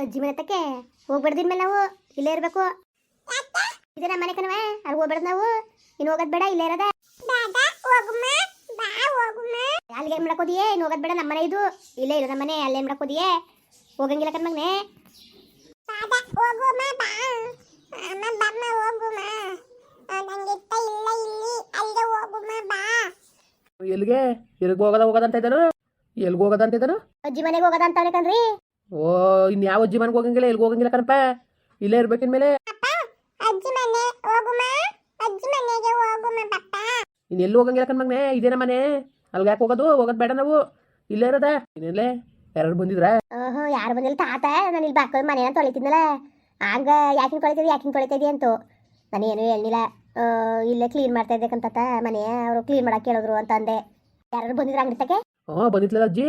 ಅಜ್ಜಿ ಮನೆ ತಕ್ಕೆ ಹೋಗ್ಬಾರ್ದಿನ ಮೇಲೆ ನಾವು. ಇಲ್ಲೇ ಇರಬೇಕು. ಇದೆ ನಮ್ಮ ಮನೆ ಕಣವ ಅಲ್ಲಿ ಹೋಗ್ಬಾರ್ದು ನಾವು. ಇನ್ನು ಹೋಗೋದ್ ಬೇಡ ಇಲ್ಲೇ ಇರೋದ. ಅಲ್ಲಿಗೆ ಏನ್ ಮಾಡಕೋದಿಯೇ ಇನ್ನು ಹೋಗೋದ್ ಬೇಡ ನಮ್ಮ ಮನೆ ಇದು. ಇಲ್ಲೇ ಇರೋದ ಮನೆ ಅಲ್ಲೇ ಮಾಡಕ್ ಹೋದಿಯೇ? ಹೋಗಂಗಿಲ್ಲ ಕಣ್ ಮಗನೆ. ಎಲ್ಲಿಗೆ? ಎಲ್ಲಿಗೆ ಹೋಗೋದ ಹೋಗೋದಂತ ಇದ್ದಾನು? ಎಲ್ಲಿಗೆ ಹೋಗೋದಂತ ಇದ್ದಾನು? ಅಜ್ಜಿ ಮನೆಗೆ ಹೋಗೋದ ಅಂತ ಕಣ್ರಿ. ಓ ಇನ್ ಯಾವ ಅಜ್ಜಿ ಮನೆಗೆ ಹೋಗಂಗಿಲ್ಲ ಎಲ್ಲಿ ಹೋಗಂಗಿಲ್ಲ ಕಣಪ್ಪ? ಇಲ್ಲೇ ಇರ್ಬೇಕಿನ ಮೇಲೆ? ಇನ್ ಎಲ್ಲಿ ಹೋಗಂಗಿಲ್ಲ ಕಣ್ ಮಗ್ನೆ ಇದೇನ ಮನೆ? ಅಲ್ಗೆ ಯಾಕೆ ಹೋಗೋದು? ಹೋಗೋದ್ ಬೇಡ ನಾವು. ಇಲ್ಲೇ ಇರೋದ? ಇನ್ನೆಲ್ಲೇ ಯಾರು ಬಂದಿದ್ರ? ಓಹೋ ಯಾರು ಬಂದಿಲ್ಲ ತಾತ? ನಾನು ಇಲ್ಲಿ ಬಾಕ ಮನೆ ಅಂತ ತೊಳಿತಿದ್ನಲ್ಲ. ಆಗ ಯಾಕಿನ್ ಕೊಳಿತೀವಿ ಯಾಕಿನ್ ಕೊಳಿತೀವಿ ಅಂತು. ನಾನು ಏನು ಹೇಳಿಲ್ಲ ಇಲ್ಲೇ ಕ್ಲೀನ್ ಮಾಡ್ತಾ ಇದ್ದಕ್ಕಂತ ಮನೆ ಅವರು ಕ್ಲೀನ್ ಮಾಡಕ್ಕೆ ಕೇಳಿದ್ರು ಅಂತ ಅಂದೆ. ಯಾರು ಬಂದಿದ್ರ ಅಂಗಡಿ ತಕ್ಕೆ ಹ್ಞೂ ಬಂದಿತ್ತಲ್ಲ ಅಜ್ಜಿ.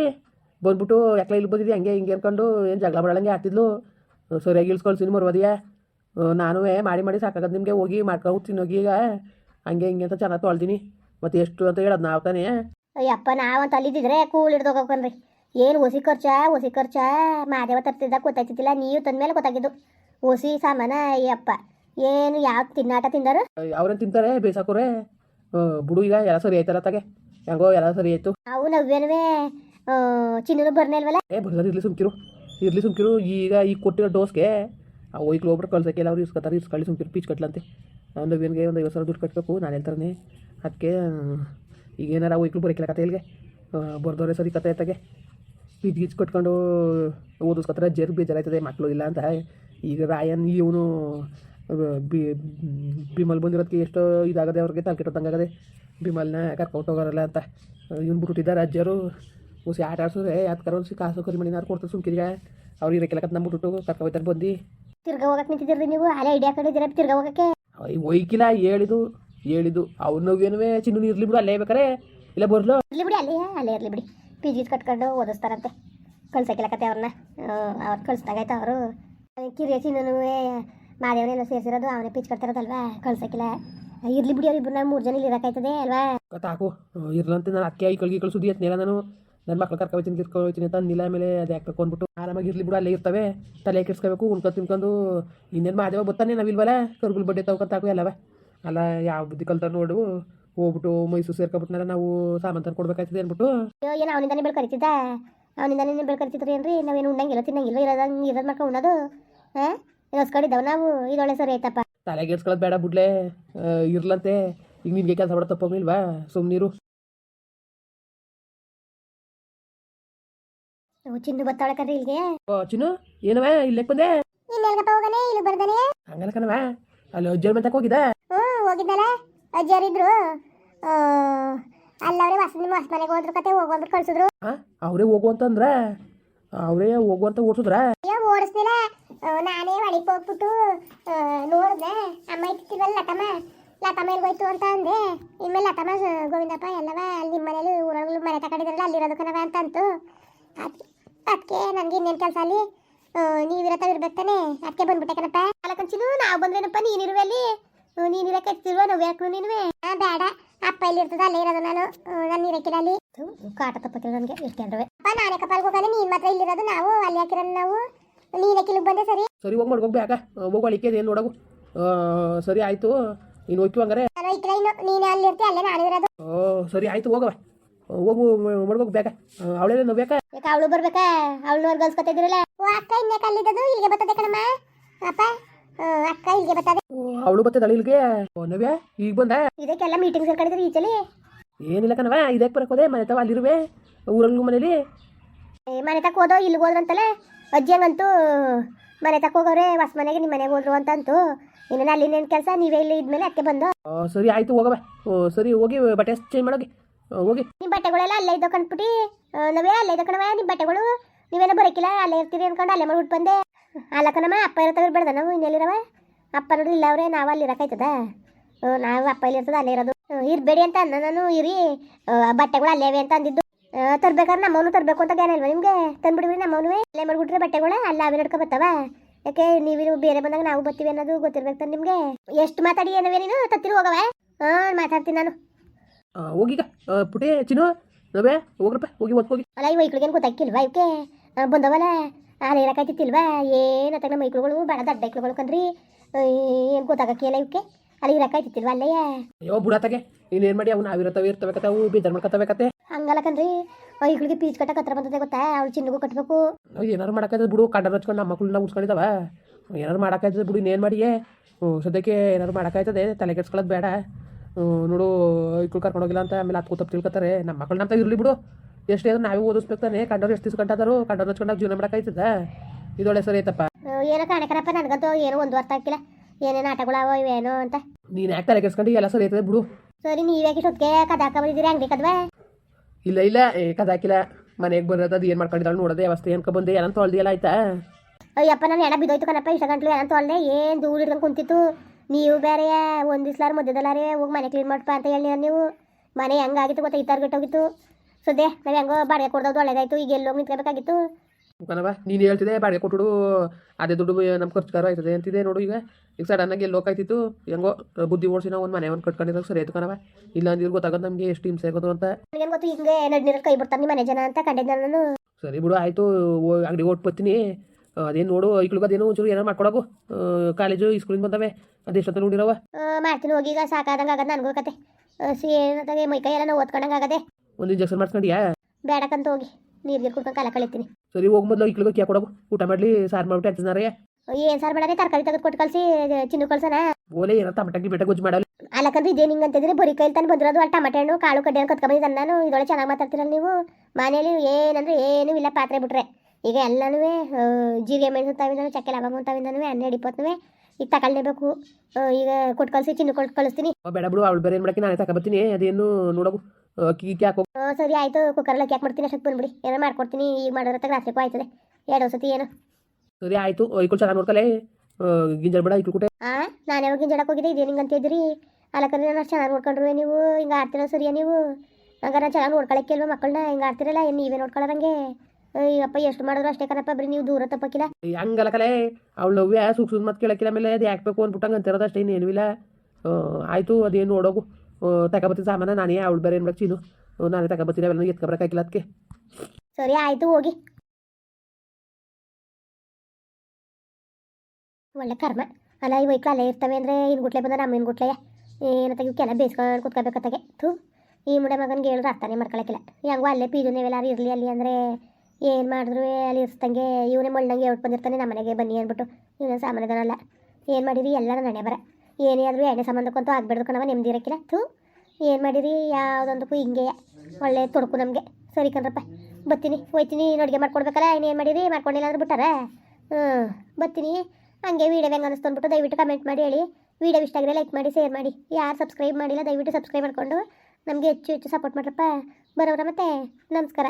ಬಂದ್ಬಿಟ್ಟು ಯಾಕಲ ಇಲ್ಲಿ ಬಂದಿದ್ದೆ ಹಂಗೆ ಹಿಂಗೆ ಅನ್ಕೊಂಡು ಏನು ಜಗಳ ಬಡಳಂಗೆ ಆಗ್ತಿದ್ಲು. ಸರಿಯಾಗಿ ಸಿನಿಮಾ ಮರ್ವದಿಯ ನಾನು ಮಾಡಿ ಮಾಡಿ ಸಾಕಾಗದು ನಿಮಗೆ ಹೋಗಿ ಮಾಡ್ಕೊಂಡು ತಿನ್ನೋಗಿ ಈಗ. ಹಂಗೆ ಹಿಂಗೆ ಅಂತ ಚೆನ್ನಾಗಿ ತೊಳ್ದೀನಿ. ಮತ್ತೆ ಎಷ್ಟು ಅಂತ ಹೇಳೋದು ನಾವು ತಾನೇ. ಅಯ್ಯಪ್ಪ ನಾವಂತ ಅಲ್ಲಿದ್ದಿದ್ರೆ ಕೂಲ್ ಹಿಡ್ದು ಹೋಗ್ಕನ್ರಿ ಏನು ಹೊಸಿ ಖರ್ಚ ಹೊಸಿ ಖರ್ಚ. ಮಾದೇವ ತರ್ತಿದ್ದ ಗೊತ್ತಾಯ್ತಿದ್ದಿಲ್ಲ ನೀವು ತಂದ್ಮೇಲೆ ಗೊತ್ತಾಗಿದ್ದು. ಹೊಸಿ ಸಾಮಾನ ಅಯ್ಯಪ್ಪ. ಏನು ಯಾವ ತಿನ್ನಾಟ ತಿಂದರು? ಅವ್ರೇನು ತಿಂತಾರೆ? ಬೇಸಾಕೋರೆ? ಬಿಡು ಈಗ ಎಲ್ಲ ಸರಿ ಆಯ್ತಲ್ಲ ತಗೆ. ಹೆಂಗೋ ಎಲ್ಲ ಸರಿ ಆಯ್ತು. ಅವು ನವ್ಯನವೇ. ಚಿನ್ನನು ಬರ್ನೇ ಇಲ್ವಲ್ಲ? ಏ ಬರ್ಲಾರ ಇರ್ಲಿ ಸುಮ್ಕಿರು. ಇರ್ಲಿ ಸುಮ್ಕಿರು. ಈಗ ಈಗ ಕೊಟ್ಟಿರೋ ಡೋಸ್ಗೆ, ಆ ಒಯ್ಕ್ಲು ಒಬ್ರು ಕಳ್ಸೋಕ್ಕೆಲ್ಲ ಅವ್ರು ಇಸ್ಕೊತಾರೆ ಇಸ್ಕೊಳ್ಳಿ ಸುಮ್ಕಿರು, ಪೀಚ್ ಕಟ್ಲಂತೆ. ನವೀನ್ಗೆ ಒಂದು ಐವತ್ತು ಸಾವಿರ ದುಡ್ಡು ಕಟ್ಟಬೇಕು ನಾನು ಹೇಳ್ತಾನೆ ಅದಕ್ಕೆ ಈಗ ಏನಾರ ವೈಕ್ಲು ಬರೋಕಿಲ್ಲ ಕತೆ ಇಲ್ಲಿಗೆ ಬರ್ದವ್ರೆ ಸರಿ ಕತೆ ಆಯ್ತಾಗೆ. ಪೀಚ್ ಗೀಚ್ ಕಟ್ಕೊಂಡು ಓದಿಸ್ಕೊತಾರೆ, ಜರ್ ಬೇಜಾರಾಯ್ತದೆ ಮಕ್ಕಳು ಇಲ್ಲ ಅಂತ. ಈಗ ರಾಯನ್, ಇವನು ಬಿ, ಬಿಮಲ್ ಬಂದಿರೋದಕ್ಕೆ ಎಷ್ಟೋ ಇದಾಗದೆ ಅವ್ರಿಗೆ ತಲೆ ಕೆಟ್ಟದಂಗಾಗದೆ ಬಿಮಲ್ನ ಕರ್ಕೊಂಡು ಹೋಗೋರಲ್ಲ ಅಂತ. ಇವ್ನು ಬಿಟ್ಟಿದ್ದಾರೆ ಅಜ್ಜರು. ಉಸಿ ಆಟ ಆಡ್ಸೋರೆ ಯಾತ್ ಕರೋಸಿ ಕಾಸು ಕರಿ ಮಣಿನಾರು ಕೊಡ್ತಾರೆ ಸುಮ್ಕಿರಿಗ ಅವ್ರು ಇರಕ್ಕೆಲ್ಲ ನಮ್ಮ ಬಿಟ್ಟು ಕರ್ಕೊ ಹೋಯ್ತಾರೆ ಬಂದು ತಿರ್ಗ ಹೋಗಕ್ ನಿಂತಿದ್ದೀರಿ ನೀವು ಅಲ್ಲೇ ಐಡಿಯಾ ಕಡೆ ತಿರ್ಗ ಹೋಗಕ್ಕೆ ಒಯ್ಕಿಲ್ಲ ಹೇಳಿದು ಹೇಳಿದು ಅವನಿಗೇನುವೆ ಚಿನ್ನು ಇರ್ಲಿ ಬಿಡು ಅಲ್ಲೇ ಬೇಕಾರೆ ಇಲ್ಲ ಬರ್ಲು ಇರ್ಲಿ ಬಿಡಿ ಅಲ್ಲೇ ಅಲ್ಲೇ ಇರ್ಲಿ ಬಿಡಿ ಪಿ ಜಿ ಕಟ್ಕೊಂಡು ಓದಿಸ್ತಾರಂತೆ ಕಳ್ಸಕ್ಕಿಲ್ಲ ಕತೆ ಅವ್ರನ್ನ ಅವ್ರು ಕಳ್ಸ್ದಾಗಾಯ್ತು ಅವರು ಕಿರಿಯ ಚಿನ್ನೂ ಮಾದೇವನೆಲ್ಲ ಸೇರಿಸಿರೋದು ಅವನೇ ಪಿಚ್ ಕಟ್ತಿರೋದಲ್ವಾ ಕಳ್ಸಕ್ಕಿಲ್ಲ ಇರ್ಲಿ ಬಿಡಿ ಅವ್ರಿಬ್ರು ಮೂರು ಜನ ಇಲ್ಲಿ ಇರೋಕ್ಕಾಯ್ತದೆ ಅಲ್ವಾ ಸಾಕು ಇರ್ಲಂತೆ ನಾನು ಅಕ್ಕಿ ಕಳ್ಗಿ ಕಳ್ಸುದಿ ಅಂತೇಳ ನಾನು ನನ್ನ ಮಕ್ಳು ಕರ್ಕೊ ಹೋಗ್ತೀನಿ ಕಿರ್ಕೊ ಹೋಗ್ತೀನಿ ಅಂತ ನಿಲ ಮೇಲೆ ಅದು ಯಾಕೆ ಅಂದ್ಬಿಟ್ಟು ಆರಾಮಾಗಿ ಇರ್ಲಿ ಬಿಡು ಅಲ್ಲೇ ಇರ್ತವೆ. ತಲೆ ಕೆಡ್ಸ್ಕೋಬೇಕು ಉಣ್ಕೊಂಡು ತಿನ್ಕೊಂಡು ಇನ್ನೇನು ಮಾದೇವ ಬರ್ತಾನೆ ನಾವಿಲ್ವಲ್ಲ ಕರ್ಗುಲ್ ಬಡ್ಡೆ ತಗೊಂತಾಕು ಎಲ್ಲವ? ಅಲ್ಲ ಯಾವ ಬುದ್ಧಿ ಕಲ್ತ ನೋಡು. ಹೋಗ್ಬಿಟ್ಟು ಮೈಸೂರು ಸೇರ್ಕೊಬಿಟ್ನಲ್ಲ ನಾವು ಸಾಮಾನು ತಂದು ಕೊಡ್ಬೇಕಾಯ್ತದೆ ಅಂದ್ಬಿಟ್ಟು. ಏನು ಅವನಿಂದಾನೇ ಬೆಳ್ ಕರಿತಿದ್ದ ಅವನಿಂದಾನೇ ಬೆಳ್ ಕರಿತಿದ್ರಿ ಏನ್ರಿ? ನಾವೇನು ಉಣ್ಣಂಗಿಲ್ಲ ತಿನ್ನಂಗಿಲ್ಲ ಇರೋದಂಗೆ ಇರೋದು ಮಾಡ್ಕೊಂಡು ಉಣ್ಣೋದು? ಹಾಂ? ಹೊಸ್ಕೊಂಡಿದ್ದಾವೆ ನಾವು? ಇದೊಳ್ಳೆ ಸರಿ ಆಯ್ತಪ್ಪ. ತಲೆಗೆಡ್ಸ್ಕೊಳ್ಳೋದು ಬೇಡ ಬಿಡ್ಲೆ. ಇರ್ಲಂತೆ. ಈಗ ನಿಮಗೆ ಕೆಲಸ ಮಾಡೋ ತಪ್ಪೋಗಿಲ್ವಾ ಸುಮ್ಮನಿರು ಚಿನ್ನು ಬತ್ತಾಳ ಕರ್ರಿ ಇಲ್ಲಿಗೆ? ಓ ಚಿನ್ನು ಏನವ ಇಲ್ಲೇ ಬಂದೆ? ಇನ್ನೆಲ್ಗಪ್ಪ ಹೋಗನೆ? ಇಲ್ಲಿ ಬರ್ದಾನೆ? ಹಂಗಲ್ಲ ಕಣವ ಅಲ್ಲಿ ಅಜ್ಜರ ಮತ್ತಕ್ಕೆ ಹೋಗಿದ್ದ? ಹ್ಞೂ ಹೋಗಿದ್ದಲ್ಲ. ಅಜ್ಜರಿದ್ರು ಅಲ್ಲ ಅವರೇ ವಾಸ ನಿಮ್ಮ ಮನೆಗೆ ಹೋದ್ರು ಕತೆ ಹೋಗೋದ್ರು ಕಳ್ಸಿದ್ರು. ಹಾಂ ಅವರೇ ಹೋಗು ಅಂತಂದ್ರೆ ಅವರೇ ಹೋಗು ಅಂತ ಓಡಿಸಿದ್ರ? ಅಯ್ಯೋ ಓಡಿಸ್ಲಿಲ್ಲ. ನಾನೇ ಒಳಗೆ ಹೋಗ್ಬಿಟ್ಟು ನೋಡಿದೆ. ಅಮ್ಮ ಇತ್ತಿಲ್ವಲ್ಲ ಲತಮ್ಮ ಲತಮ್ಮ ಹೋಯ್ತು ಅಂತ ಅಂದೆ. ಇನ್ಮೇಲೆ ಲತಮ್ಮ ಗೋವಿಂದಪ್ಪ ಎಲ್ಲವ ಅಲ್ಲಿ ನಿಮ್ಮ ಮನೇಲಿ ಊರಲ್ಲಿ ಮನೆ ತಗೊಂಡಿದ್ರಲ್ಲ ಅಲ್ಲಿರೋದು ಕಣವ ಅಂತ ಅಂತು. ಅದಕ್ಕೆ ಅದಕ್ಕೆ ನನಗೆ ಇನ್ನೇನು ಕೆಲಸ ಅಲ್ಲಿ? ನೀವಿರತ್ತ ಇರ್ಬೇಕು ತಾನೆ. ಅದಕ್ಕೆ ಬಂದ್ಬಿಟ್ಟೆ ಕಣಪ್ಪ. ಅಲ್ಲ ಕಂಚಿನು ನಾವು ಬಂದ್ರೇನಪ್ಪ ನೀನಿರುವೆ ಅಲ್ಲಿ? ನೀನು ಇರಕ್ಕೆ ಎತ್ತಿಲ್ವ ನಾವು ಯಾಕೆ ನೀನುವೆ? ಹಾಂ ಬೇಡ. ಅಪ್ಪ ಇಲ್ಲಿ ಇರ್ತದ ಅಲ್ಲೇ ಇರೋದು ನಾನು. ನಾನು ಇರಕ್ಕಿಲ್ಲ ಅಲ್ಲಿ. ಕಾಟ ತಪ್ಪತ್ತಿಲ್ಲ ನನಗೆ ಇರ್ಕೊಂಡ್ರೆ ಅಪ್ಪ ನಾನೇ ಕಪಾಲ್ಗೆ ಹೋಗಲ್ಲ ನೀನು ಮಾತ್ರ ಇಲ್ಲಿರೋದು ನಾವು ಅಲ್ಲಿ ಹಾಕಿರೋದು ನಾವು. ನೀನೇ ಕಿಲುಗ್ ಬಂದೆ ಸರಿ? ಸರಿ ಹೋಗಿ ಮಾಡ್ಕೋಗಿ ಬ್ಯಾಕ ಹೋಗು ಅಳಿಕೆ ಏನು ನೋಡಗು. ಆ, ಸರಿ ಆಯ್ತು. ನೀನು ಹೋಗ್ತೀವಂಗಾರೆ ನಾನು ಇಕ್ಕಿಲ್ಲ ನೀನೇ ಅಲ್ಲಿ ಇರ್ತೀಯ ಅಲ್ಲೇ ನಾನು ಇರೋದು. ಓ ಸರಿ ಆಯ್ತು ಹೋಗವ. ಹೋಗು ಮಾಡ್ಬೇಕು ಬೇಕಾ ಅವಳೇ ನಾವು ಬೇಕಾ? ಯಾಕೆ ಅವಳು ಬರ್ಬೇಕಾ? ಅವಳು ವರ್ಗಲ್ಸ್ಕೊತಾ ಇದ್ರಲ್ಲ ಓ ಅಕ್ಕ ಇನ್ನೇ ಕಲ್ಲಿದ್ದದು ಇಲ್ಲಿಗೆ ಬರ್ತದೆ ಕಣಮ್ಮ. ಅಪ್ಪ ಅಕ್ಕ ಇಲ್ಲಿಗೆ ಬರ್ತದೆ. ಅವಳು ಬರ್ತದೆ ಅಳಿಲ್ಗೆ ಓ ನವ್ಯ ಈಗ ಬಂದ? ಇದಕ್ಕೆಲ್ಲ ಮೀಟಿಂಗ್ ಸೇರ್ಕೊಂಡಿದ್ರು ಈಚಲಿ. ಏನಿಲ್ಲ ಕಣವ ಇದಕ್ಕೆ ಬರಕೋದೆ ಮನೆ ತವ ಅಲ್ಲಿರುವೆ ಊರಲ್ಲೂ ಮನೇಲಿ. ಏ, ಮನೆ ತಕ್ಕ ಹೋದೋ ಇಲ್ಲಿಗೆ ಹೋದ್ರಂತಲ್ಲ? ಅಜ್ಜಿ ಹಂಗಂತೂ ಮನೆ ತಕ್ಕ ಹೋಗೋರೆ ಹೊಸ ಮನೆಗೆ ನಿಮ್ಮ ಮನೆಗೆ ಹೋದ್ರು ಅಂತಂತೂ. ಅಂತು ಇನ್ನು ಅಲ್ಲಿನೇನು ಕೆಲಸ ನೀವೇ ಇಲ್ಲಿ ಇದ್ಮೇಲೆ ಅತ್ತೆ ಬಂದು. ಸರಿ ಆಯ್ತು ಹೋಗವ ಓ ಸರಿ ಹೋಗಿ ಬಟ್ಟೆ ಚೇಂಜ್ ಮಾಡೋಗಿ. ಹೋಗಿ. ನಿಮ್ಮ ಬಟ್ಟೆಗಳೆಲ್ಲ ಅಲ್ಲೇ ಇದ್ದ ಕಣ್ಬಿಟ್ಟು ನಾವೇ ಅಲ್ಲೇ ಇದ್ದ ಕಣವ ನಿಮ್ಮ ಬಟ್ಟೆಗಳು. ನೀವೇನೋ ಬರೋಕಿಲ್ಲ, ಅಲ್ಲೇ ಇರ್ತೀರಿ ಅನ್ಕೊಂಡು ಅಲ್ಲೇ ಮಾಡ್ಬಿಟ್ಟು ಬಂದೆ. ಅಲ್ಲ ಕಣಮ್ಮ ಅಪ್ಪ ಇರೋ ತಗೊಳ್ಬೇಡ ನಾವು ಇನ್ನೆಲ್ಲಿರವ ಅಪ್ಪ ನೋಡಿ, ಇಲ್ಲ ಅವರೇ, ನಾವು ಅಲ್ಲಿ ಇರಕಾಯ್ತದ ನಾವು ಅಪ್ಪ ಇಲ್ಲಿ ಇರ್ತದ ಅಲ್ಲೇ ಇರೋದು. ಇರ್ಬೇಡಿ ಅಂತ ಅನ್ನ ನಾನು, ಇರಿ. ಬಟ್ಟೆಗಳು ಅಲ್ಲೇವೆ ಅಂತ ಅಂದಿದ್ದು. ತರ್ಬೇಕಾದ್ರೆ ನಮ್ಮವನು ತರಬೇಕು ಅಂತ ಜ್ಞಾನ ಇಲ್ವಾ ನಿಮಗೆ? ತಂದ್ಬಿಡ್ರಿ ನಮ್ಮವನು ಅಲ್ಲೇ ಮಾಡ್ಬಿಟ್ರೆ ಬಟ್ಟೆಗಳು ಅಲ್ಲ ಅವೇ ನಡ್ಕೊ ಬರ್ತಾವ. ಯಾಕೆ ನೀವು ಬೇರೆ ಬಂದಾಗ ನಾವು ಬರ್ತೀವಿ ಅನ್ನೋದು ಗೊತ್ತಿರ್ಬೇಕು ನಿಮಗೆ? ಎಷ್ಟು ಮಾತಾಡಿ ಏನವೇ ನೀನು? ತತ್ತಿರು ಹೋಗವ ಹಾಂ ಮಾತಾಡ್ತೀನಿ ನಾನು. ಹೋಗೀಗ ಪುಟೆ ಚಿನ್ನು ನವ್ಯ ಹೋಗ್ರಪ್ಪ ಹೋಗಿ ಒತ್ ಹೋಗಿ. ಅಲ್ಲ ಇವ ಇಕ್ಳಿಗೇನು ಗೊತ್ತಾಕಿಲ್ವಾ ಇವಕ್ಕೆ ಬಂದವಲ್ಲ ಅಲ್ಲಿ ಇರಕಾಯ್ತಿತ್ತಿಲ್ವಾ ಏನು ನಮ್ಮ ಮೈಕ್ಳುಗಳು ಬೇಡ ದಡ್ಡ ಐಕ್ಳುಗಳು ಕಣ್ರಿ. ಏನು ಗೊತ್ತಾಗಕ್ಕಿಲ್ಲ ಇವಕ್ಕೆ ಅಲ್ಲಿ ಇರಕಾಯ್ತಿತ್ತಿಲ್ವಾ ಅಲ್ಲೇ ಅಯ್ಯೋ ಬುಡತ್ತಾಗೆ ಇನ್ನೇನು ಮಾಡಿ ಅವು ನಾವಿರತ್ತವೆ ಇರ್ತವೆ ಕತೆ ಅವು ಬೇಜಾರು ಮಾಡ್ಕೊತವೆ ಕತೆ ಹಂಗಲ್ಲ ಕಣ್ರಿ. ಐಕ್ಳಿಗೆ ಪೀಚ್ ಕಟ್ಟಕ್ಕೆ ಹತ್ರ ಬಂದದೆ ಗೊತ್ತಾ? ಅವ್ಳು ಚಿನ್ನಗೂ ಕಟ್ಟಬೇಕು ನಾವು ಏನಾರು ಮಾಡೋಕ್ಕಾಯ್ತದೆ ಬಿಡು. ಕಂಡ ಹಚ್ಕೊಂಡು ನಮ್ಮ ಮಕ್ಕಳನ್ನ ಉಡ್ಸ್ಕೊಂಡಿದ್ದಾವ ಏನಾರು ಮಾಡೋಕ್ಕಾಯ್ತದೆ ಬಿಡು ಇನ್ನೇನು ಮಾಡಿಯೇ? ಸದ್ಯಕ್ಕೆ ಏನಾರು ಮಾಡೋಕ್ಕಾಯ್ತದೆ? ತಲೆ ಕೆಡ್ಸ್ಕೊಳ್ಳೋದು ಬೇಡ. ನೋಡು ಇಟ್ಕೊಂಡು ಕರ್ಕೊಂಡು ಹೋಗಿಲ್ಲ ಅಂತ ಆಮೇಲೆ ಹತ್ತು ತಪ್ಪು ತಿಳ್ಕೊತಾರೆ. ನಮ್ಮ ಮಕ್ಕಳನ್ನ ಅಂತ ಇರಲಿ ಬಿಡು. ಎಷ್ಟೇ ಆದ್ರೂ ನಾವೇ ಓದಿಸ್ಬೇಕು ತಾನೆ. ಕಂಡವ್ರು ಎಷ್ಟು ದಿವಸ ಕಂಡಾದರು ಕಂಡವ್ರು ಹಚ್ಕೊಂಡಾಗ ಜೀವನ ಮಾಡೋಕ್ಕಾಯ್ತದ ಇದೊಳ್ಳೆ ಸರಿ ಐತಪ್ಪ ಏನೋ ಕಾಣಕರಪ್ಪ ನನಗಂತೂ ಏನೋ ಒಂದು ಅರ್ಥ ಆಗ್ತಿಲ್ಲ. ಏನೇನು ಆಟಗಳಾವ ಇವೇನೋ ಅಂತ. ನೀನು ಯಾಕೆ ತಲೆ ಕೆಡ್ಸ್ಕೊಂಡು? ಎಲ್ಲ ಸರಿ ಐತದೆ ಬಿಡು. ಸರಿ ನೀವ್ಯಾಕೆ ಇಷ್ಟೊತ್ತಿಗೆ ಕದಾಕ ಬಂದಿದ್ದೀರಿ ಹಂಗೆ ಕದ್ವಾ? ಇಲ್ಲ ಇಲ್ಲ. ಏ ಕದಾಕಿಲ್ಲ ಮನೆಗೆ ಬರೋದು ಅದು ಏನು ಮಾಡ್ಕೊಂಡಿದ್ದಾಳು ನೋಡೋದೇ ಅವಸ್ಥೆ ಏನ್ಕೊ ಬಂದೆ ಏನಂತ ತೊಳ್ದಿಯಲ್ಲ ಆಯ್ತಾ? ಅಯ್ಯಪ್ಪ ನಾನು ಎಣ ಬಿದ್ದೋಯ್ತು ಕಣಪ್ಪ ಇಷ್ಟ ಗಂಟ್ಲು ಏನಂತ ತೊಳ್ದೆ ಏನು ದೂರ ಹಿಡ್ಕೊಂಡು ಕುಂತಿತ್ತು. ನೀವು ಬೇರೆ ಒಂದು ದಿವ್ಸಲಾರ ಮಧ್ಯದಲ್ಲಾರೆ ಹೋಗಿ ಮನೆ ಕ್ಲೀನ್ ಮಾಡಪ್ಪ ಅಂತ ಹೇಳಿ ನೀವು. ಮನೆ ಹೆಂಗಾಗಿತ್ತು ಗೊತ್ತಾ? ಈ ಥರ ಗಟ್ಟೋಗಿತ್ತು ಸದ್ಯ ನಾವು ಹೆಂಗೋ ಬಾಡಿಗೆ ಕೊಡ್ದವ್ದು ಒಳ್ಳೇದಾಯ್ತು. ಈಗ ಎಲ್ಲೋಗಿ ನಿಂತ್ಕೋಬೇಕಾಗಿತ್ತು. ಕಣವ ನೀನು ಹೇಳ್ತಿದೆ ಬಾಡಿಗೆ ಕೊಟ್ಟು ಅದೇ ದುಡ್ಡು ನಮ್ಮ ಖರ್ಚುಕಾರ ಆಯ್ತದೆ ಅಂತಿದೆ ನೋಡು ಈಗ. ಈಗ ಸಡನ್ನಾಗಿ ಎಲ್ಲಿ ಆಯ್ತಿತ್ತು ಹೆಂಗೋ ಬುದ್ಧಿ ಓಡಿಸಿ ನಾವು ಒಂದು ಮನೆ ಒಂದು ಕಟ್ಕೊಂಡಿರೋ ಸರಿ ಆಯ್ತು ಕಣವ ಇಲ್ಲ ಅಂದಿರು ಗೊತ್ತಾಗೋದು ನಮಗೆ ಎಷ್ಟು ಹಿಂಸೆ ಆಗೋದು ಅಂತ. ನನಗೇನು ಗೊತ್ತು ಹಿಂಗೆ ನಡ್ನಿರಲ್ಲಿ ಕೈ ಬಿಡ್ತಾರೆ ನಿಮ್ಮ ಮನೆ ಜನ ಅಂತ ಕಂಡಿದ್ದೆ ನಾನು. ಸರಿ ಬಿಡು ಆಯಿತು. ಅಂಗಡಿ ಓಟ್ ಬರ್ತೀನಿ. ಅದೇನು ನೋಡು ಈಗ್ಳಿಗೆ ಅದೇನು ಒಂಚೂರು ಏನೋ ಮಾಡ್ಕೊಡಕು ಕಾಲೇಜು ಸ್ಕೂಲಿಂದ ಬಂದವೆ. ಅದೆಷ್ಟೊತ್ತು ನೋಡಿರವ? ಮಾಡ್ತೀನಿ ಹೋಗಿ ಈಗ ಸಾಕಾದಂಗೆ ಆಗದ ನನಗೂ ಕತೆ. ಸಿ ಏನತ್ತಾಗೆ ಮೈ ಕೈ ಎಲ್ಲ ನಾವು ಓದ್ಕೊಂಡಂಗೆ ಆಗದೆ. ಒಂದು ಇಂಜೆಕ್ಷನ್ ಮಾಡಿಸ್ಕೊಂಡಿಯಾ? ಬೇಡಕಂತ ಹೋಗಿ ನೀರು ಗೀರು ಕುಡ್ಕೊಂಡು ಕಾಲ ಕಳಿತೀನಿ. ಸರಿ ಹೋಗಿ ಮೊದಲು ಈಗ್ಳಿಗೆ ಕ್ಯಾ ಕೊಡೋಗು. ಊಟ ಮಾಡಲಿ ಸಾರು ಮಾಡ್ಬಿಟ್ಟು ಹಚ್ಚಿದಾರೆ ಏನು ಸಾರ್ ಬೇಡ ತರಕಾರಿ ತೆಗೆದು ಕೊಟ್ಟು ಕಳಿಸಿ ಚಿನ್ನು ಕಳ್ಸೋಣ. ಓಲೆ ಏನೋ ಟಮಟಂಗಿ ಬೇಟ ಗೊಜ್ಜು ಮಾಡಲ್ಲ. ಅಲ್ಲಕಂದ್ರೆ ಇದೇ ನಿಂಗೆ ಅಂತಿದ್ರೆ ಬರೀ ಕೈಲಿ ತಾನು ಬಂದಿರೋದು. ಅಲ್ಲಿ ಟಮಟೆ ಹಣ್ಣು ಕಾಳು ಕಡ್ಡಿ ಹಣ್ಣು ಕತ್ಕೊಂಬಂದಿದ್ದೆ ನಾನು ಇದೊಳೆ ಚೆನ್ನಾಗಿ ಮಾತಾಡ್ತಿರಲ್ಲ ನೀವು. ಮನೇಲಿ ಏನಂದ್ರೆ ಏನೂ ಇಲ್ಲ ಪಾತ್ರೆ ಬಿಟ್ರೆ. ಈಗ ಎಲ್ಲನೂ ಜೀರಿಗೆ ಮೆಣಸು ತಾವಿಂದನು ಚಕ್ಕೆ ಲವಂಗ ತಾವಿಂದನು ಹನ್ನೆರಡು ಇಪ್ಪತ್ತುವೆ ಈಗ ತಗೊಳ್ಳೇಬೇಕು ಈಗ ಕೊಟ್ಟು ಕಳಿಸಿ ಚಿನ್ನ ಕೊಟ್ಟು ಕಳಿಸ್ತೀನಿ. ಬೇಡ ಬಿಡು ಅವಳು ಬೇರೆ ಏನು ಮಾಡಕ್ಕೆ ನಾನೇ ತಗೊಬರ್ತೀನಿ ಅದೇನು ನೋಡೋಗು. ಅಕ್ಕಿ ಹೋಗು ಸರಿ ಆಯಿತು ಕುಕ್ಕರಲ್ಲಿ ಯಾಕೆ ಮಾಡ್ತೀನಿ ಅಷ್ಟಕ್ಕೆ ಬಂದ್ಬಿಡಿ. ಏನೋ ಮಾಡ್ಕೊಡ್ತೀನಿ ಈಗ ಮಾಡೋರತ್ತ ರಾತ್ರಿಗೂ ಆಯ್ತದೆ. ಎರಡು ಸತಿ ಏನು? ಸರಿ ಆಯಿತು ಐಕುಲ್ ಚೆನ್ನಾಗಿ ನೋಡ್ಕಲೇ. ಗಿಂಜಲ್ ಬೇಡ ಐಕುಲ್ ಕುಟೆ. ಆ ನಾನು ಯಾವಾಗ ಜಡಕ್ಕೆ ಹೋಗಿದ್ದೆ ಇದೇ ನಿಂಗೆ ಅಂತ ಇದ್ರಿ ಅಲ್ಲಕಂದ್ರೆ ನಾನು ಚೆನ್ನಾಗಿ ನೋಡ್ಕೊಂಡ್ರು ನೀವು ಹಿಂಗೆ ಆಡ್ತಿರೋ ಸರಿಯಾ ನೀವು? ಹಂಗಾರ ಚೆನ್ನಾಗಿ ನೋಡ್ಕೊಳಕ್ಕೆ ಇಲ್ವ ಮಕ್ಕಳನ್ನ ಹಿಂಗೆ ಆಡ್ತಿರಲ್ಲ ಏನು ನೀವೇ ನೋಡ್ಕೊಳ್ಳೋರಂಗೆ ಅಯ್ಯಪ್ಪ ಎಷ್ಟು ಮಾಡಿದ್ರು ಅಷ್ಟೇ ಕಣಪ್ಪ ಬರೀ ನೀವು ದೂರ ತಪ್ಪಕ್ಕಿಲ್ಲ? ಹಂಗಲ್ಲ ಕಲೆ ಅವಳು ನವ್ಯ ಸುಕ್ಸುದ್ ಮತ್ತೆ ಕೇಳಕ್ಕಿಲ್ಲ ಆಮೇಲೆ ಅದು ಯಾಕೆ ಬೇಕು ಅಂದ್ಬಿಟ್ಟಂಗೆ ಅಂತಿರೋದು ಅಷ್ಟೇ ಇನ್ನೇನು ಇಲ್ಲ. ಆಯಿತು ಅದೇನು ನೋಡೋಗು. ತಗೊಬತ್ತೀನಿ ಸಾಮಾನ ನಾನೇ ಅವಳು ಬೇರೆ ಏನು ಚೀನು. ನಾನೇ ತಗೊಬತ್ತೀನಿ ಅವೆಲ್ಲ ಎತ್ಕೊಬರಕ್ಕಾಗಿಲ್ಲ ಅದಕ್ಕೆ ಸರಿ ಆಯಿತು ಹೋಗಿ. ಒಳ್ಳೆ ಕರ್ಮ. ಅಲ್ಲ ಈ ವೈಕ್ಳು ಅಲ್ಲೇ ಇರ್ತವೆ ಅಂದರೆ ಇನ್ನು ಗುಟ್ಲೆ ಬಂದ್ರೆ ನಮ್ಮ ಇನ್ನು ಗುಟ್ಲೆಯ? ಏನತ್ತಾಗ ಇವಕ್ಕೆಲ್ಲ ಬೇಯಿಸ್ಕೊಂಡು ಕುತ್ಕೋಬೇಕತ್ತಾಗೆ ಥೂ ಈ ಮುಡೆ ಮಗನಿಗೆ ಹೇಳಿದ್ರೆ ಅರ್ಥನೇ ಮಾಡ್ಕೊಳಕ್ಕಿಲ್ಲ ಹೆಂಗೋ ಅಲ್ಲೇ ಪೀಜುನೇವೆಲ್ಲಾರು ಇರಲಿ ಅಲ್ಲಿ ಅಂದರೆ ಏನು ಮಾಡಿದ್ರು? ಅಲ್ಲಿ ಇರ್ತಂಗೆ ಇವನೇ ಮಳ್ಳಂಗೆ ಹೊಟ್ಟು ಬಂದಿರ್ತಾನೆ ನಮ್ಮ ಮನೆಗೆ ಬನ್ನಿ ಅಂದ್ಬಿಟ್ಟು. ಇವನೇ ಸಾಮಾನ್ಯದನಲ್ಲ ಏನು ಮಾಡಿರಿ? ಎಲ್ಲ ನಣೆ ಬರ. ಏನೇ ಆದರೂ ಎಣ್ಣೆ ಸಂಬಂಧಕ್ಕಂತೂ ಆಗಬೇಡ್ದು ಕಣವ ನೆಮ್ಮದಿ ಇರೋಕ್ಕಿಲ್ಲ ಥೂ, ಏನು ಮಾಡಿರಿ? ಯಾವುದೊಂದಕ್ಕೂ ಹಿಂಗೆ ಒಳ್ಳೆ ತೊಡಕು ನಮಗೆ. ಸರಿ ಕಣ್ರಪ್ಪ, ಬತ್ತೀನಿ. ಹೋಯ್ತೀನಿ ಅಡುಗೆ ಮಾಡ್ಕೊಡ್ಬೇಕಲ್ಲ? ಇನ್ನೇನು ಮಾಡಿರಿ? ಮಾಡ್ಕೊಂಡಿಲ್ಲ ಅಂದ್ರೆ ಬಿಟ್ಟಾರ? ಹ್ಞೂ ಬತ್ತೀನಿ. ಹಂಗೆ ವೀಡಿಯೋ ಹೆಂಗೆ ಅನಿಸ್ತು ಅಂದ್ಬಿಟ್ಟು ದಯವಿಟ್ಟು ಕಮೆಂಟ್ ಮಾಡಿ, ಹೇಳಿ. ವೀಡಿಯೋ ಇಷ್ಟ ಆಗಿದ್ರೆ ಲೈಕ್ ಮಾಡಿ ಶೇರ್ ಮಾಡಿ. ಯಾರು ಸಬ್ಸ್ಕ್ರೈಬ್ ಮಾಡಿಲ್ಲ, ದಯವಿಟ್ಟು ಸಬ್ಸ್ಕ್ರೈಬ್ ಮಾಡಿಕೊಂಡು ನಮಗೆ ಹೆಚ್ಚು ಹೆಚ್ಚು ಸಪೋರ್ಟ್ ಮಾಡ್ರಪ್ಪ. ಬರೋರ ಮತ್ತೆ. ನಮಸ್ಕಾರ.